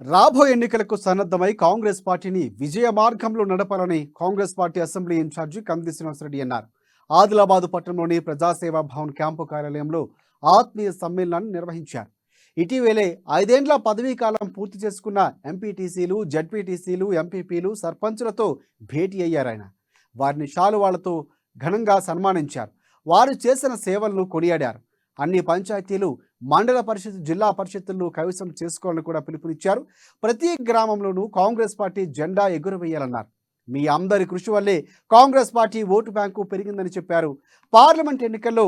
రాబోయే ఎన్నికలకు సన్నద్ధమై కాంగ్రెస్ పార్టీని విజయ మార్గంలో నడపాలని కాంగ్రెస్ పార్టీ అసెంబ్లీ ఇన్ఛార్జి కంది శ్రీనివాసరెడ్డి అన్నారు. ఆదిలాబాద్ పట్టణంలోని ప్రజాసేవా భవన్ క్యాంపు కార్యాలయంలో ఆత్మీయ సమ్మేళనాన్ని నిర్వహించారు. ఇటీవలే ఐదేండ్ల పదవీ కాలం పూర్తి చేసుకున్న ఎంపీటీసీలు జడ్పీటీసీలు ఎంపీపీలు సర్పంచులతో భేటీ అయ్యారు ఆయన. వారిని శాలువాళ్ళతో ఘనంగా సన్మానించారు. వారు చేసిన సేవలను కొనియాడారు. అన్ని పంచాయతీలు మండల పరిషత్ జిల్లా పరిషత్తులను కైవసం చేసుకోవాలని కూడా పిలుపునిచ్చారు. ప్రతి గ్రామంలోనూ కాంగ్రెస్ పార్టీ జెండా ఎగురవేయాలన్నారు. మీ అందరి కృషి వల్లే కాంగ్రెస్ పార్టీ ఓటు బ్యాంకు పెరిగిందని చెప్పారు. పార్లమెంట్ ఎన్నికల్లో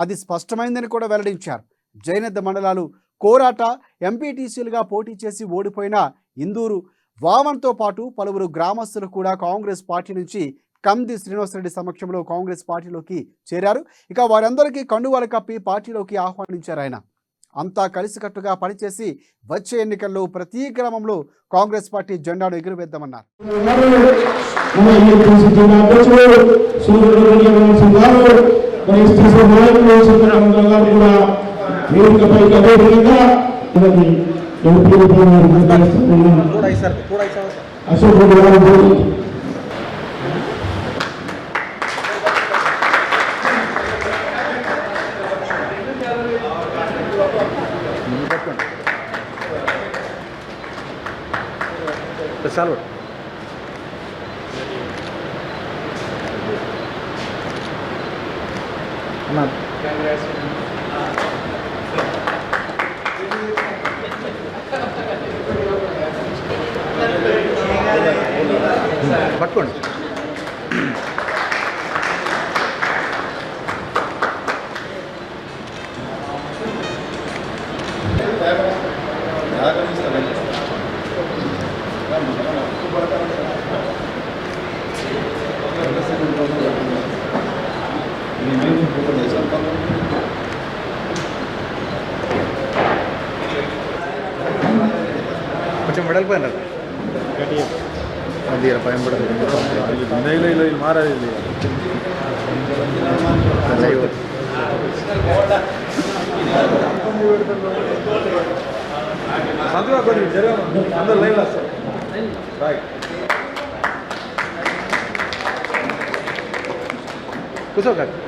అది స్పష్టమైందని కూడా వెల్లడించారు. జైనద్ద మండలాలు కోరాట ఎంపీటీసీలుగా పోటీ చేసి ఓడిపోయిన ఇందూరు వామన్తో పాటు పలువురు గ్రామస్తులు కూడా కాంగ్రెస్ పార్టీ నుంచి కంది శ్రీనివాసరెడ్డి సమక్షంలో కాంగ్రెస్ పార్టీలోకి చేరారు. ఇక వారందరికీ కండువాలు కప్పి పార్టీలోకి ఆహ్వానించారు ఆయన. అంతా కలిసికట్టుగా పనిచేసి వచ్చే ఎన్నికల్లో ప్రతి గ్రామంలో కాంగ్రెస్ పార్టీ జెండాను ఎగురవేద్దామన్నారు. అశోక్ రెడ్డి చాలు. అన్నా. పట్టుకోండి. വേണ്ടത് മതിയുടെ பயன்படுத்த നിലയിലെ മാറാതില്ലേ சந்திரா கோடி ஜெயராமன் அந்த லைன்ல சார் ரைட் குசோ காக்கு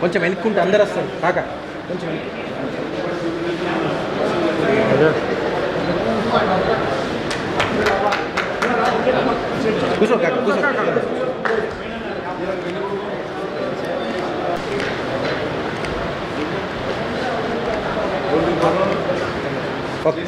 కొంచెం వెనుక్కుంటే అందరు వస్తారు. కాక కొంచెం కూర్చో కాక కూర్చో. ఓకే.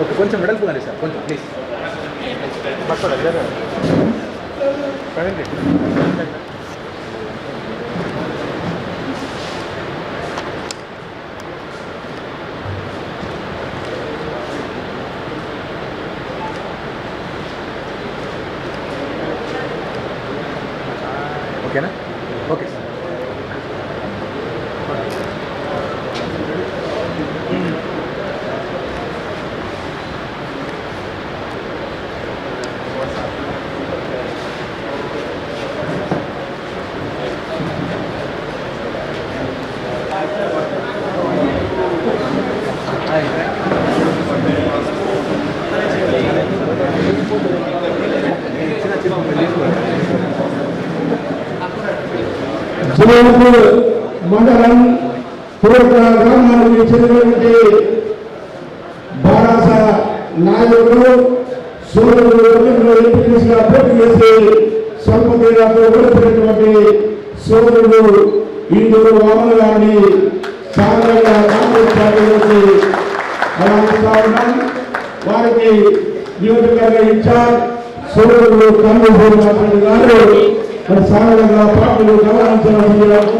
ఓకే కొంచెం వెడల్పుదండి సార్ కొంచెం ప్లీజ్ ఓకేనా సురేంద్రుడు మండలం పూర్వ గ్రామానికి చెందినటువంటి బారాస నాయకుడు సోదరుడు ఎంపీటీసీగా పోటీ చేసి స్వల్ప ఓడిపోయినటువంటి సోదరుడు ఈరోజు వామన గారిని సాధారణంగా కాంగ్రెస్ పార్టీలోకి ఆహ్వానిస్తా ఉన్నాం వారికి నియోజకవర్గ ఇన్ఛార్జ్ సోదరుడు కన్వీనర్ أسألك أن تعقل دورا جافيا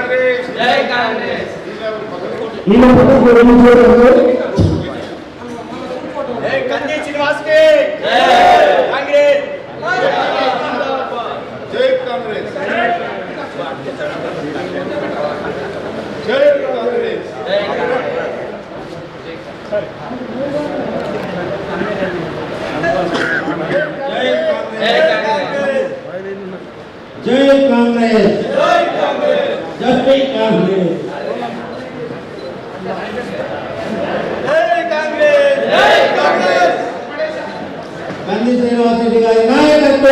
ಕಾಂಗ್ರೆಸ್ ಜೈ ಕಾಂಗ್ರೆಸ್ ಇಲ್ಲ ಪದಕೋಟಿ ಜೈ ಕಾಂಗ್ರೆಸ್ ಜೈ ಶ್ರೀನಿವಾಸ್ಗೆ ಜೈ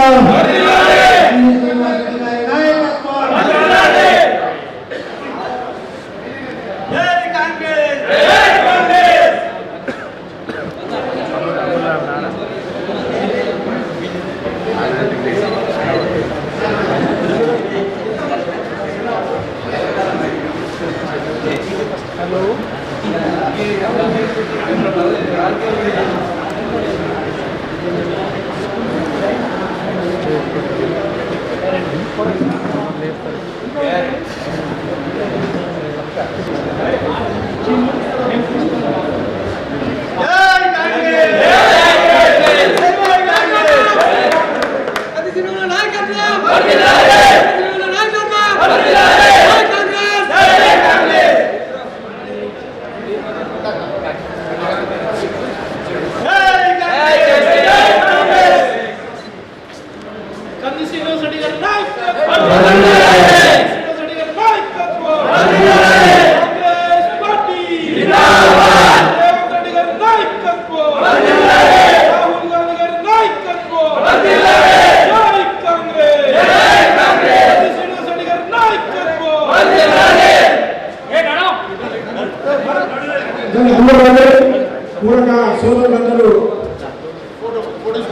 Amen.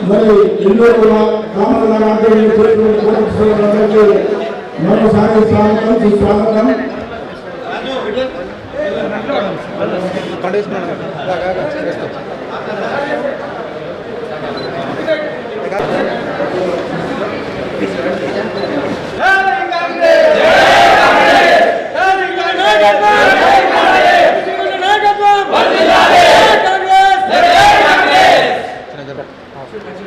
మరి ఎన్నో కూడా రామకృష్ణ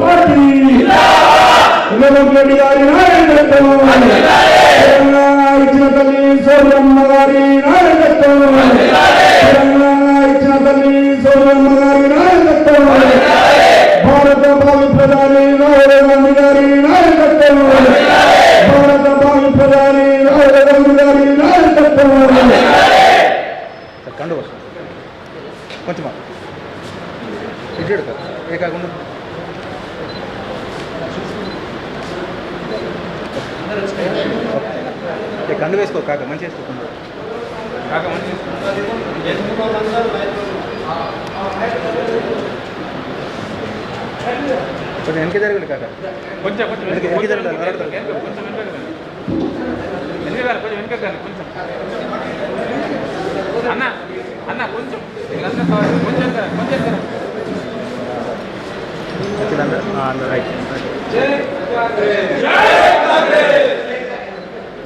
పార్టీ జగన్మోహన్ రెడ్డి గారి నాయకత్వం. తెలంగాణ ఇచ్చిన తల్లి సోమమ్మ గారి నాయకత్వం. తెలంగాణ ఇచ్చిన తల్లి సోమమ్మ గారి నాయకత్వం. భారత భావి ప్రధాని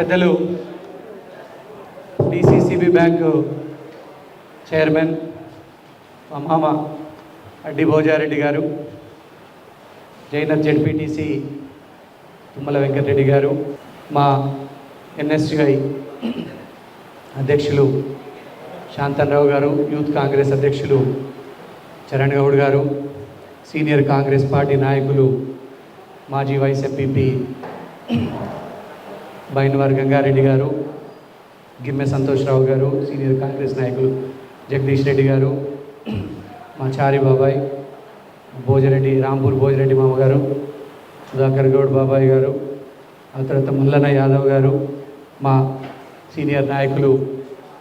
పెద్దలు డిసిసిబి బ్యాంకు చైర్మన్ మా మామ అడ్డి భోజారెడ్డి గారు జైనర్ జెడ్పీటీసీ తుమ్మల వెంకటరెడ్డి గారు మా ఎన్ఎస్యుఐ అధ్యక్షులు శాంతన్రావు గారు యూత్ కాంగ్రెస్ అధ్యక్షులు చరణ్ గౌడ్ గారు సీనియర్ కాంగ్రెస్ పార్టీ నాయకులు మాజీ వైస్ ఎంపీపీ బైనవారి గంగారెడ్డి గారు గిమ్మె సంతోష్రావు గారు సీనియర్ కాంగ్రెస్ నాయకులు జగదీష్ రెడ్డి గారు మా చారి బాబాయ్ భోజరెడ్డి రాంపూర్ భోజరెడ్డి మామ గారు సుధాకర్ గౌడ్ బాబాయ్ గారు ఆ తర్వాత ముల్లన్న యాదవ్ గారు మా సీనియర్ నాయకులు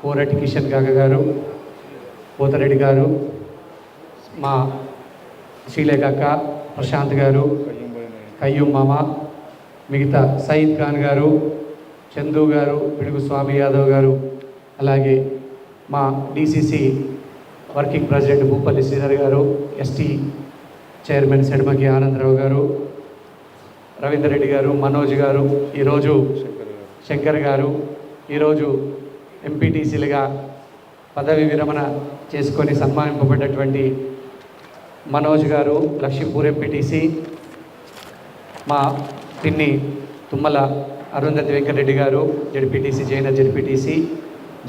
కోరటి కిషన్ కాక గారు పోతరెడ్డి గారు మా శ్రీలేఖ అక్క ప్రశాంత్ గారు కయ్యూం మామ మిగతా సయీద్ ఖాన్ గారు చందు గారు పిడుగు స్వామి యాదవ్ గారు అలాగే మా DCC working president Bhupalli Sridhar గారు ఎస్టీ చైర్మన్ సెడమకి ఆనందరావు గారు రవీందర్ రెడ్డి గారు మనోజ్ గారు ఈరోజు శంకర్ గారు ఈరోజు ఎంపీటీసీలుగా పదవి విరమణ చేసుకొని సన్మానింపబడ్డటువంటి మనోజ్ గారు లక్ష్మీపూర్ ఎంపీటీసీ మా పిన్ని తుమ్మల అరుంధతి వెంకటరెడ్డి గారు ZPTC Jainath ZPTC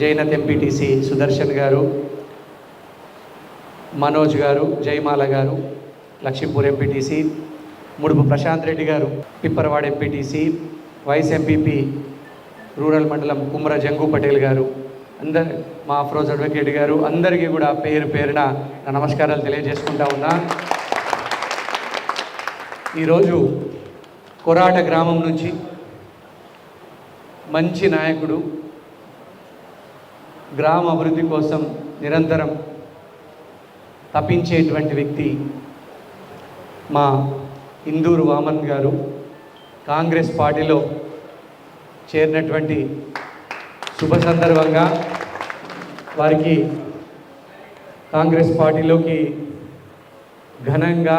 Jainath MPTC Sudarshan గారు మనోజ్ గారు జయమాల గారు లక్ష్మీపూర్ ఎంపీటీసీ ముడుపు ప్రశాంత్ రెడ్డి గారు Pipparwada MPTC vice MPP rural మండలం కుమ్ర జంగు పటేల్ గారు అందరు మా అఫ్రోజ్ అడ్వకేట్ గారు అందరికీ కూడా పేరు పేరున నా నమస్కారాలు తెలియజేసుకుంటా ఉన్నా. ఈరోజు కొరాట గ్రామం నుంచి మంచి నాయకుడు గ్రామ అభివృద్ధి కోసం నిరంతరం తప్పించేటువంటి వ్యక్తి మా ఇందూరు వామన్ గారు కాంగ్రెస్ పార్టీలో చేరినటువంటి శుభ సందర్భంగా వారికి కాంగ్రెస్ పార్టీలోకి ఘనంగా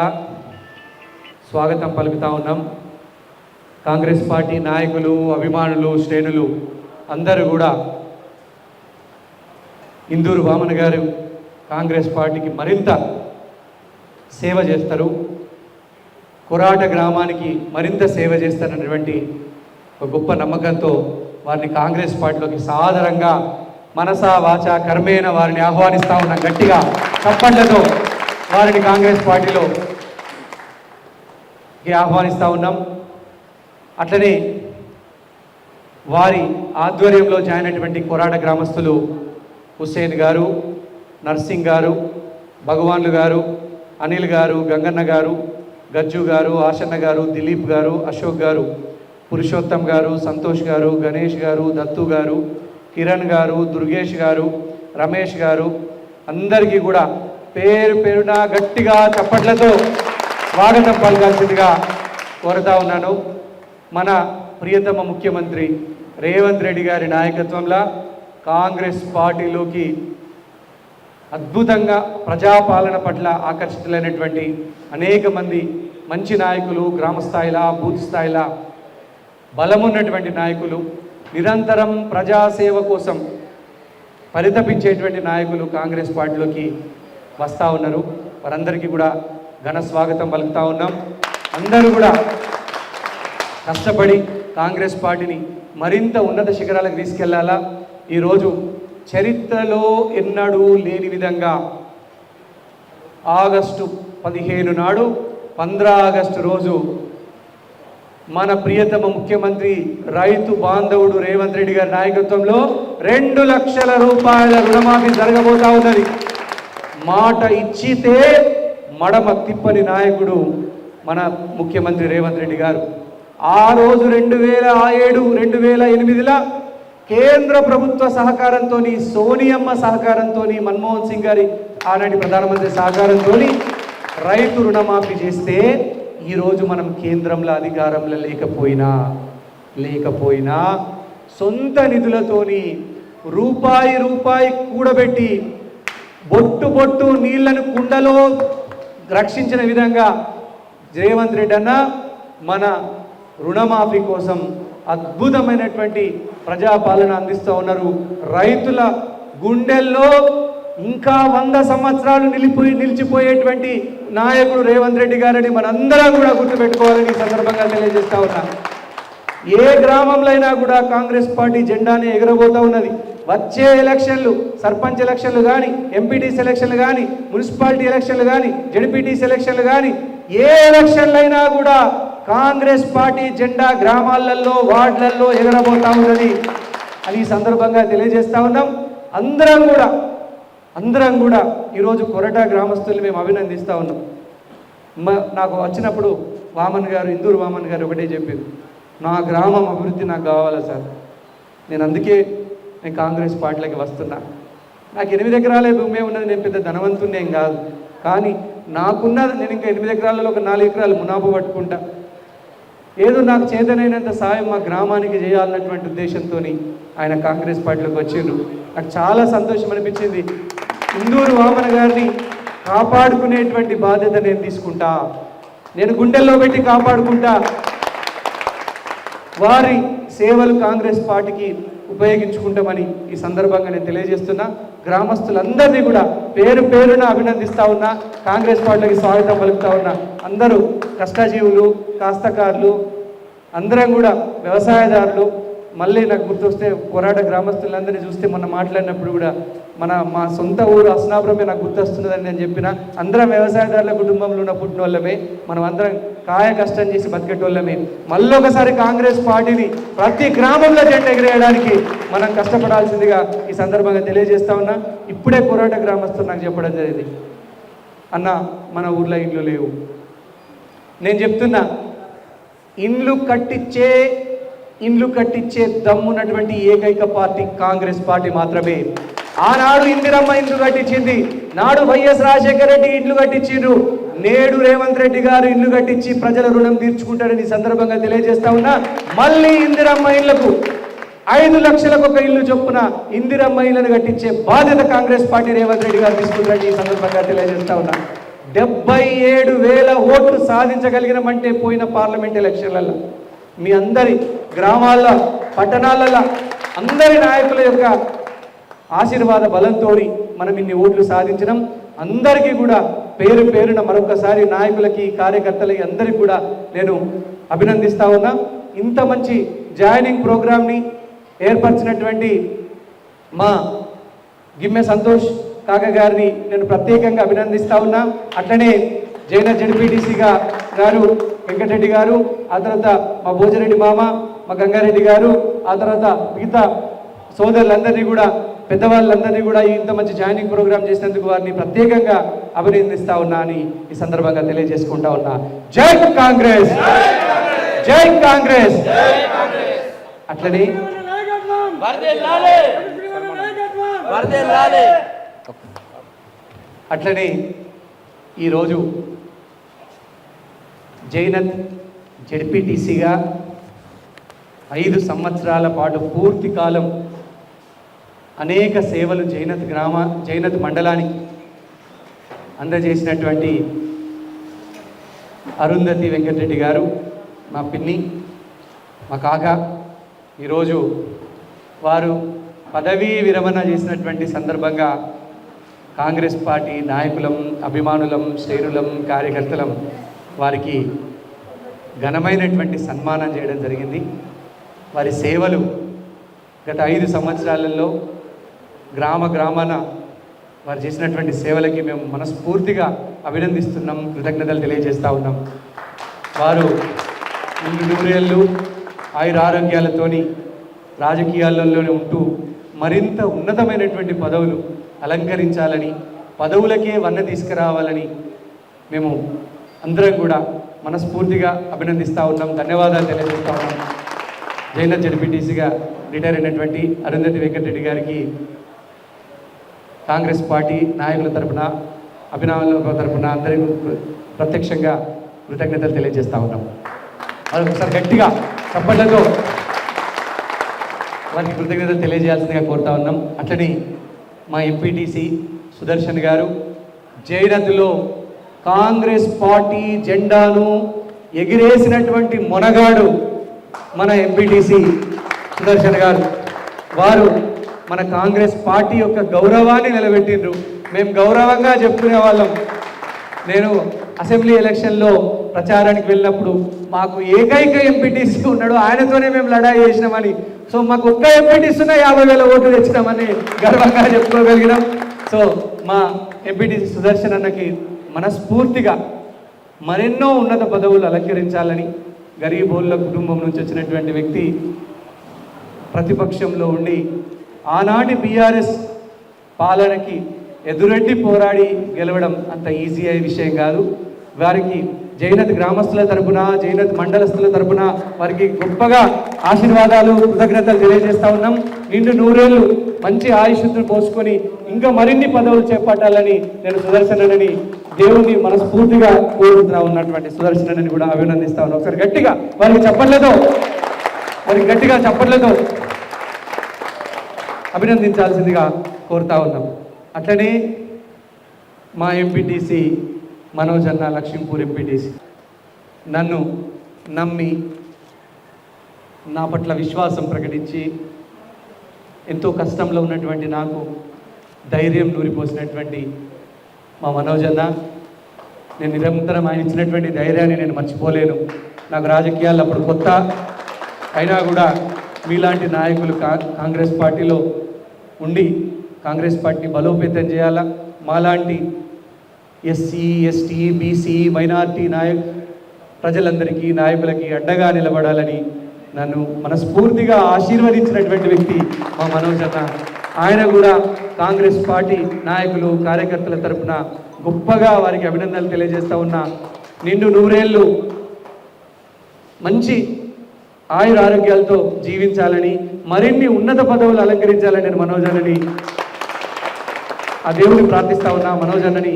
స్వాగతం పలుకుతా ఉన్నాం. కాంగ్రెస్ పార్టీ నాయకులు అభిమానులు శ్రేణులు అందరూ కూడా ఇందూరు వామన్ గారు కాంగ్రెస్ పార్టీకి మరింత సేవ చేస్తారు. కొరాట గ్రామానికి మరింత సేవ చేస్తారన్నటువంటి ఒక గొప్ప నమ్మకంతో వారిని కాంగ్రెస్ పార్టీలోకి సాదరంగా మనసా వాచ కర్మేణ వారిని ఆహ్వానిస్తా ఉన్నాం గట్టిగా చప్పట్లతో వారిని కాంగ్రెస్ పార్టీలో ఆహ్వానిస్తూ ఉన్నాం. అట్లనే వారి ఆధ్వర్యంలో జాయిన్ అయినటువంటి కొరాడ గ్రామస్తులు హుస్సేన్ గారు నర్సింగ్ గారు భగవాన్లు గారు అనిల్ గారు గంగన్న గారు గజ్జు గారు ఆశన్న గారు దిలీప్ గారు అశోక్ గారు పురుషోత్తం గారు సంతోష్ గారు గణేష్ గారు దత్తు గారు కిరణ్ గారు దుర్గేష్ గారు రమేష్ గారు అందరికీ కూడా పేరు పేరున గట్టిగా చప్పట్లతో స్వాగతం పలకాల్సిందిగా కోరుతా ఉన్నాను. మన ప్రియతమ ముఖ్యమంత్రి రేవంత్ రెడ్డి గారి నాయకత్వంలో కాంగ్రెస్ పార్టీలోకి అద్భుతంగా ప్రజాపాలన పట్ల ఆకర్షితులైనటువంటి అనేక మంది మంచి నాయకులు గ్రామ స్థాయిలా బూత్ స్థాయిలా బలమున్నటువంటి నాయకులు నిరంతరం ప్రజాసేవ కోసం పరితపించేటువంటి నాయకులు కాంగ్రెస్ పార్టీలోకి వస్తూ ఉన్నారు. వారందరికీ కూడా ఘన స్వాగతం పలుకుతా ఉన్నాం. అందరూ కూడా కష్టపడి కాంగ్రెస్ పార్టీని మరింత ఉన్నత శిఖరాలకు తీసుకెళ్ళాలా? ఈరోజు చరిత్రలో ఎన్నడూ లేని విధంగా ఆగస్టు పదిహేను నాడు పంద్రా ఆగస్టు రోజు మన ప్రియతమ ముఖ్యమంత్రి రైతు బాంధవుడు రేవంత్ రెడ్డి గారి నాయకత్వంలో రెండు లక్షల రూపాయల రుణమాఫీ జరగబోతా ఉన్నది. మాట ఇచ్చితే మడమ తిప్పని నాయకుడు మన ముఖ్యమంత్రి రేవంత్ రెడ్డి గారు. ఆ రోజు రెండు వేల ఏడు రెండు వేల ఎనిమిదిలో కేంద్ర ప్రభుత్వ సహకారంతో సోనియమ్మ సహకారంతో మన్మోహన్ సింగ్ గారి ఆనాటి ప్రధానమంత్రి సహకారంతో రైతు రుణమాఫీ చేస్తే ఈరోజు మనం కేంద్రంలో అధికారంలో లేకపోయినా లేకపోయినా సొంత నిధులతోని రూపాయి రూపాయి కూడబెట్టి బొట్టు బొట్టు నీళ్ళను కుండలో రక్షించిన విధంగా రేవంత్ రెడ్డి అన్న మన రుణమాఫీ కోసం అద్భుతమైనటువంటి ప్రజాపాలన అందిస్తూ ఉన్నారు. రైతుల గుండెల్లో ఇంకా వంద సంవత్సరాలు నిలిపోయి నిలిచిపోయేటువంటి నాయకుడు రేవంత్ రెడ్డి గారని మనందరం కూడా గుర్తుపెట్టుకోవాలని ఈ సందర్భంగా తెలియజేస్తా ఉన్నా. ఏ గ్రామంలో అయినా కూడా కాంగ్రెస్ పార్టీ జెండాని ఎగరబోతా ఉన్నది. వచ్చే ఎలక్షన్లు సర్పంచ్ ఎలక్షన్లు కానీ ఎంపీటీసీ ఎలక్షన్లు కానీ మున్సిపాలిటీ ఎలక్షన్లు కానీ జడ్పీటీసీ ఎలక్షన్లు కానీ ఏ ఎలక్షన్లైనా కూడా కాంగ్రెస్ పార్టీ జెండా గ్రామాలలో వార్డులలో ఎగరబోతా ఉన్నది అని ఈ సందర్భంగా తెలియజేస్తా ఉన్నాం. అందరం కూడా అందరం కూడా ఈరోజు కొరట గ్రామస్తుల్ని మేము అభినందిస్తూ ఉన్నాం. నాకు వచ్చినప్పుడు వామన్ గారు ఇందూరు వామన్ గారు ఒకటే చెప్పారు నా గ్రామం అభివృద్ధి నాకు కావాలా సార్? నేను అందుకే నేను కాంగ్రెస్ పార్టీలోకి వస్తున్నా. నాకు ఎనిమిది ఎకరాలే భూమి ఉన్నది నేను పెద్ద ధనవంతుని ఏం కాదు. కానీ నాకున్నది నేను ఇంకా ఎనిమిది ఎకరాలలో ఒక నాలుగు ఎకరాలు మునాబు పట్టుకుంటా. ఏదో నాకు చేతనైనంత సాయం మా గ్రామానికి చేయాలన్నటువంటి ఉద్దేశంతో ఆయన కాంగ్రెస్ పార్టీలోకి వచ్చిండ్రు. నాకు చాలా సంతోషం అనిపించింది. ఇందూరు వామన గారిని కాపాడుకునేటువంటి బాధ్యత నేను తీసుకుంటా. నేను గుండెల్లో పెట్టి కాపాడుకుంటా. వారి సేవలు కాంగ్రెస్ పార్టీకి ఉపయోగించుకుంటామని ఈ సందర్భంగా నేను తెలియజేస్తున్నా. గ్రామస్తులందరినీ కూడా పేరు పేరున అభినందిస్తా ఉన్నా. కాంగ్రెస్ పార్టీకి స్వాగతం పలుకుతా ఉన్నా. అందరూ కష్టజీవులు కాస్తకారులు అందరం కూడా వ్యవసాయదారులు. మళ్ళీ నాకు గుర్తొస్తే పోరాట గ్రామస్తులందరినీ చూస్తే మొన్న మాట్లాడినప్పుడు కూడా మన మా సొంత ఊరు అస్నాపురమే నాకు గుర్తొస్తున్నదని నేను చెప్పిన అందరం వ్యవసాయదారుల కుటుంబంలో ఉన్న పుట్టిన వాళ్ళమే మనం అందరం కాయ కష్టం చేసి బతికేటోళ్ళమే. మళ్ళీ ఒకసారి కాంగ్రెస్ పార్టీని ప్రతి గ్రామంలో జెండా ఎగిరేయడానికి మనం కష్టపడాల్సిందిగా ఈ సందర్భంగా తెలియజేస్తా ఉన్నా. ఇప్పుడే కొరాట గ్రామస్తులు నాకు చెప్పడం జరిగింది. అన్న మన ఊర్లో ఇండ్లు లేవు. నేను చెప్తున్నా ఇండ్లు కట్టించే ఇండ్లు కట్టించే దమ్మున్నటువంటి ఏకైక పార్టీ కాంగ్రెస్ పార్టీ మాత్రమే. ఆనాడు ఇందిరమ్మ ఇండ్లు కట్టించింది. నాడు వైఎస్ రాజశేఖర రెడ్డి ఇండ్లు కట్టించిండ్రు. నేడు రేవంత్ రెడ్డి గారు ఇల్లు కట్టించి ప్రజల రుణం తీర్చుకుంటారని సందర్భంగా తెలియజేస్తా ఉన్నా మళ్ళీ ఇందిరమ్మ ఇళ్ళకు ఐదు లక్షలకు ఒక ఇల్లు చొప్పున ఇందిరమ్మ ఇళ్ళను కట్టించే బాధ్యత కాంగ్రెస్ పార్టీ రేవంత్ రెడ్డి గారు తీసుకుంటారని ఈ సందర్భంగా తెలియజేస్తా ఉన్నా. డెబ్బై ఏడు వేల ఓట్లు సాధించగలిగినమంటే పోయిన పార్లమెంట్ ఎలక్షన్లలో మీ అందరి గ్రామాల్లో పట్టణాలలో అందరి నాయకుల యొక్క ఆశీర్వాద బలంతో మనం ఇన్ని ఓట్లు సాధించడం అందరికీ కూడా పేరు పేరున మరొకసారి నాయకులకి కార్యకర్తలకి అందరికీ కూడా నేను అభినందిస్తా ఉన్నా. ఇంత మంచి జాయినింగ్ ప్రోగ్రామ్ని ఏర్పరిచినటువంటి మా గిమ్మె సంతోష్ కాక గారిని నేను ప్రత్యేకంగా అభినందిస్తా ఉన్నా. అట్లనే జైన జడ్పీటీసీగా గారు వెంకటరెడ్డి గారు ఆ తర్వాత మా భోజరెడ్డి మామ మా గంగారెడ్డి గారు ఆ తర్వాత మిగతా సోదరులందరినీ కూడా పెద్దవాళ్ళందరినీ కూడా ఇంత మంచి జాయినింగ్ ప్రోగ్రామ్ చేసినందుకు వారిని ప్రత్యేకంగా అభినందిస్తా ఉన్నా అని ఈ సందర్భంగా తెలియజేసుకుంటా ఉన్నా. జై కాంగ్రెస్! జై కాంగ్రెస్! అట్లనే అట్లనే ఈరోజు జైనత్ జడ్పీటీసీగా ఐదు సంవత్సరాల పాటు పూర్తి కాలం అనేక సేవలు జైనత్ గ్రామ జైనత్ మండలానికి అందజేసినటువంటి అరుంధతి వెంకటరెడ్డి గారు మా పిన్ని మా కాక. ఈరోజు వారు పదవీ విరమణ చేసినటువంటి సందర్భంగా కాంగ్రెస్ పార్టీ నాయకులం అభిమానులం శ్రేణులం కార్యకర్తలం వారికి ఘనమైనటువంటి సన్మానం చేయడం జరిగింది. వారి సేవలు గత ఐదు సంవత్సరాలలో గ్రామ గ్రామాన వారు చేసినటువంటి సేవలకి మేము మనస్ఫూర్తిగా అభినందిస్తున్నాం కృతజ్ఞతలు తెలియజేస్తూ ఉన్నాం. వారు ఇన్ని నూరేళ్ళు ఆయుర ఆరోగ్యాలతోని రాజకీయాలలోనే ఉంటూ మరింత ఉన్నతమైనటువంటి పదవులు అలంకరించాలని పదవులకే వన్న తీసుకురావాలని మేము అందరం కూడా మనస్ఫూర్తిగా అభినందిస్తూ ఉన్నాం ధన్యవాదాలు తెలియజేస్తూ ఉన్నాం. జైన జడ్పీటీసీగా రిటైర్ అయినటువంటి అరుంధతి వెంకటరెడ్డి గారికి కాంగ్రెస్ పార్టీ నాయకుల తరపున అభినవాల తరపున అందరికీ ప్రత్యక్షంగా కృతజ్ఞతలు తెలియజేస్తూ ఉన్నాం. మరి ఒకసారి గట్టిగా చప్పట్లతో వారికి కృతజ్ఞతలు తెలియజేయాల్సిందిగా కోరుతా ఉన్నాం. అట్లనే మా ఎంపీటీసీ సుదర్శన్ గారు జైనత్లో కాంగ్రెస్ పార్టీ జెండాను ఎగిరేసినటువంటి మొనగాడు మన ఎంపీటీసీ సుదర్శన్ గారు. వారు మన కాంగ్రెస్ పార్టీ యొక్క గౌరవాన్ని నిలబెట్టిండ్రు. మేము గౌరవంగా చెప్పుకునే వాళ్ళం. నేను అసెంబ్లీ ఎలక్షన్లో ప్రచారానికి వెళ్ళినప్పుడు మాకు ఏకైక ఎంపీటీసీ ఉన్నాడు. ఆయనతోనే మేము లడాయి చేసినామని. సో మాకు ఒక్క ఎంపీటీసీనే యాభై వేల ఓట్లు తెచ్చినామని గర్వంగా చెప్పుకోగలిగినాం. సో మా ఎంపీటీసీ సుదర్శన్ అన్నకి మనస్ఫూర్తిగా మరెన్నో ఉన్నత పదవులు అలంకరించాలని గరీబోళ్ళ కుటుంబం నుంచి వచ్చినటువంటి వ్యక్తి ప్రతిపక్షంలో ఉండి ఆనాటి బీఆర్ఎస్ పాలనకి ఎదురెడ్డి పోరాడి గెలవడం అంత ఈజీ అయ్యే విషయం కాదు. వారికి జైనత్ గ్రామస్తుల తరపున జైనత్ మండలస్తుల తరపున వారికి గొప్పగా ఆశీర్వాదాలు కృతజ్ఞతలు తెలియజేస్తా ఉన్నాం. నిండు నూరేళ్ళు మంచి ఆయుష్ను పోసుకొని ఇంకా మరిన్ని పదవులు చేపట్టాలని నేను సుదర్శనని దేవుని మనస్ఫూర్తిగా కోరుతున్నా ఉన్నటువంటి సుదర్శనని కూడా అభినందిస్తా ఉన్నాను ఒకసారి గట్టిగా వారికి చెప్పట్లేదో. వారికి గట్టిగా చెప్పట్లేదో. అభినందించాల్సిందిగా కోరుతా ఉన్నాం. అట్లనే మా ఎంపీటీసీ మనోజ్ అన్న లక్ష్మీపూర్ ఎంపీటీసీ నన్ను నమ్మి నా పట్ల విశ్వాసం ప్రకటించి ఎంతో కష్టంలో ఉన్నటువంటి నాకు ధైర్యం నూరిపోసినటువంటి మా మనోజ్ అన్న నేను నిరంతరం ఆయన ఇచ్చినటువంటి ధైర్యాన్ని నేను మర్చిపోలేను. నాకు రాజకీయాలు అప్పుడు కొత్త అయినా కూడా మీలాంటి నాయకులు కా కాంగ్రెస్ పార్టీలో ఉండి కాంగ్రెస్ పార్టీ బలోపేతం చేయాలా? మాలాంటి ఎస్సీ ఎస్టీ బీసీ మైనార్టీ నాయ ప్రజలందరికీ నాయకులకి అడ్డగా నిలబడాలని నన్ను మనస్ఫూర్తిగా ఆశీర్వదించినటువంటి వ్యక్తి మా మనోజ్ అన్న. ఆయన కూడా కాంగ్రెస్ పార్టీ నాయకులు కార్యకర్తల తరపున గొప్పగా వారికి అభినందనలు తెలియజేస్తూ ఉన్నా. నిండు నూరేళ్ళు మంచి ఆయుర ఆరోగ్యాలతో జీవించాలని మరిన్ని ఉన్నత పదవులు అలంకరించాలని నేను మనోజన్నని ఆ దేవుడిని ప్రార్థిస్తా ఉన్నా మనోజన్నని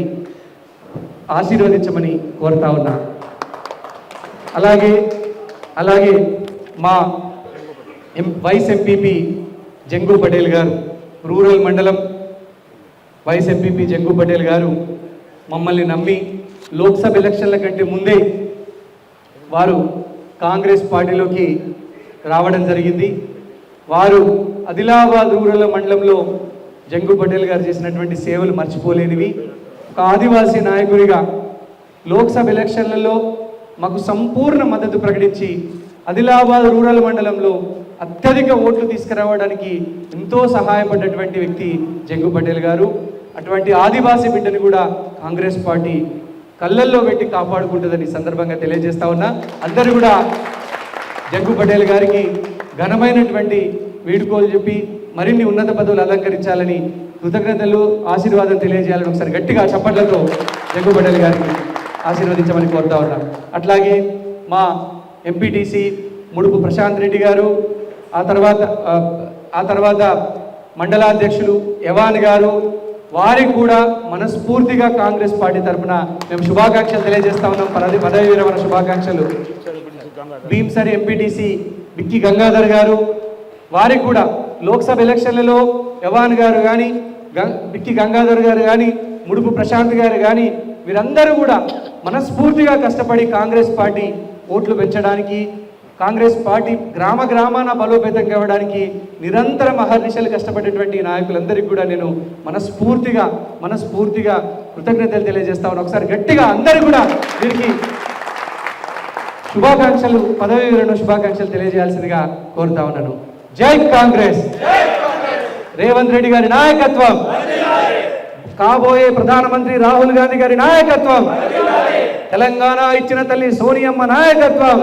ఆశీర్వదించమని కోరుతా ఉన్నా. అలాగే అలాగే మా M vice MPP Jangu Patel గారు రూరల్ మండలం వైస్ ఎంపీపీ జంగు పటేల్ గారు మమ్మల్ని నమ్మి లోక్సభ ఎలక్షన్ల కంటే ముందే వారు కాంగ్రెస్ పార్టీలోకి రావడం జరిగింది. వారు ఆదిలాబాద్ రూరల్ మండలంలో జంగు పటేల్ గారు చేసినటువంటి సేవలు మర్చిపోలేనివి. ఒక ఆదివాసీ నాయకుడిగా లోక్సభ ఎలక్షన్లలో మాకు సంపూర్ణ మద్దతు ప్రకటించి ఆదిలాబాద్ రూరల్ మండలంలో అత్యధిక ఓట్లు తీసుకురావడానికి ఎంతో సహాయపడ్డటువంటి వ్యక్తి జంగు పటేల్ గారు. అటువంటి ఆదివాసీ బిడ్డను కూడా కాంగ్రెస్ పార్టీ కళ్ళల్లో పెట్టి కాపాడుకుంటుందని సందర్భంగా తెలియజేస్తా ఉన్నా. అందరూ కూడా జగ్గు పటేల్ గారికి ఘనమైనటువంటి వీడుకోలు చెప్పి మరిన్ని ఉన్నత పదవులు అలంకరించాలని కృతజ్ఞతలు ఆశీర్వాదం తెలియజేయాలని ఒకసారి గట్టిగా చప్పట్లతో జగ్గు పటేల్ గారికి ఆశీర్వదించమని కోరుతా ఉన్నాం. అట్లాగే మా ఎంపీటీసీ ముడుపు ప్రశాంత్ రెడ్డి గారు ఆ తర్వాత ఆ తర్వాత మండలాధ్యక్షులు యవాన్ గారు వారికి కూడా మనస్ఫూర్తిగా కాంగ్రెస్ పార్టీ తరఫున మేము శుభాకాంక్షలు తెలియజేస్తా ఉన్నాం. పదవి పదవి విరమణ శుభాకాంక్షలు. భీమ్సర్ ఎంపీటీసీ బిక్కి గంగాధర్ గారు వారికి కూడా లోక్సభ ఎలక్షన్లలో యవాన్ గారు కానీ బిక్కి గంగాధర్ గారు కానీ ముడుపు ప్రశాంత్ గారు కానీ వీరందరూ కూడా మనస్ఫూర్తిగా కష్టపడి కాంగ్రెస్ పార్టీ ఓట్లు పెంచడానికి కాంగ్రెస్ పార్టీ గ్రామ గ్రామాన బలోపేతం కావడానికి నిరంతరం అహర్నిశలు కష్టపడేటువంటి నాయకులందరికీ కూడా నేను మనస్ఫూర్తిగా మనస్ఫూర్తిగా కృతజ్ఞతలు తెలియజేస్తా ఉన్నాను ఒకసారి గట్టిగా అందరూ కూడా వీరికి శుభాకాంక్షలు పదవి విరణ శుభాకాంక్షలు తెలియజేయాల్సిందిగా కోరుతా ఉన్నాను. జై కాంగ్రెస్! రేవంత్ రెడ్డి గారి నాయకత్వం! కాబోయే ప్రధానమంత్రి రాహుల్ గాంధీ గారి నాయకత్వం! తెలంగాణ ఇచ్చిన తల్లి సోనియమ్మ నాయకత్వం!